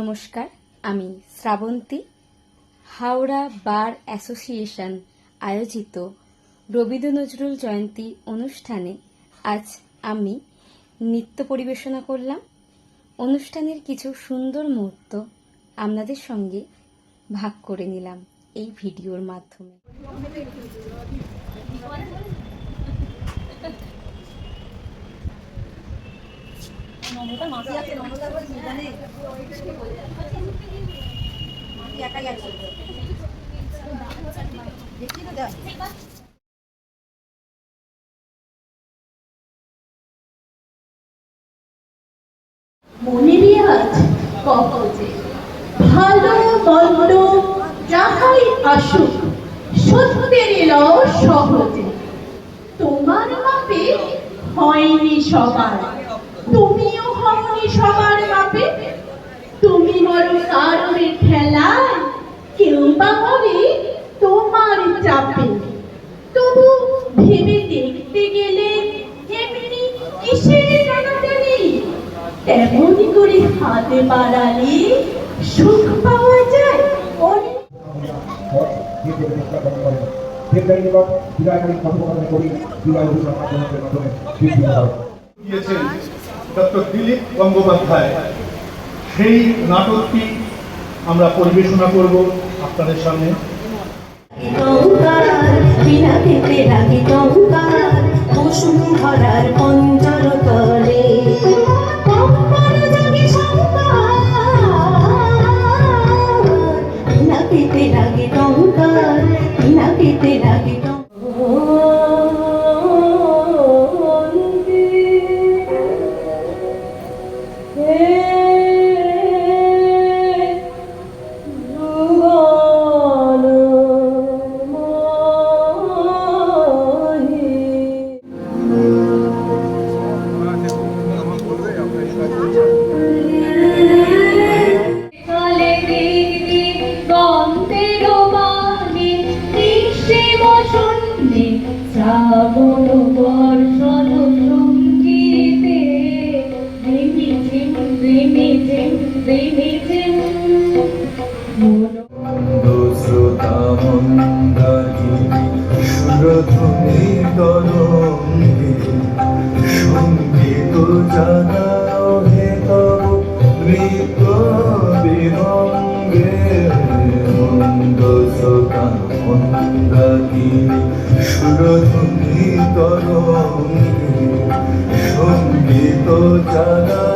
নমস্কার, আমি Srabanti. Howrah bar association আয়োজিত রবীন্দ্র নজরুল জয়ন্তী অনুষ্ঠানে আজ আমি নৃত্য পরিবেশনা করলাম। অনুষ্ঠানের কিছু সুন্দর মুহূর্ত আপনাদের সঙ্গে ভাগ করে নিলাম এই ভিডিওর মাধ্যমে। মনেরই আজ কবজে ভালো মন্দ যাহাই আসুক সত্যের এলো সহজে। তোমার মাপে হয়নি সবার। তুমিও হওনি সবার মাপে কারণের খেলায় কেউ বা মরে তোমার চাপে। তবু ভেবে দেখতে গেলে এমনি কিসের টানাটানি তেমনি করে হাতে বাড়ালে সুখ পাওয়া যায়। দিলীপ গঙ্গোপাধ্যায়। সেই নাটকটি আমরা পরিবেশনা করব আপনাদের সামনে। গঙ্গার শ্রাবণ বর্ষণ সঙ্গীতে রিমিঝিম রিমিঝিম রিমিঝিম সুরধুনি তরঙ্গে সংগীত জানাও মন্দাকিনী সুরধুনি তরঙ্গে সংগীত জানাও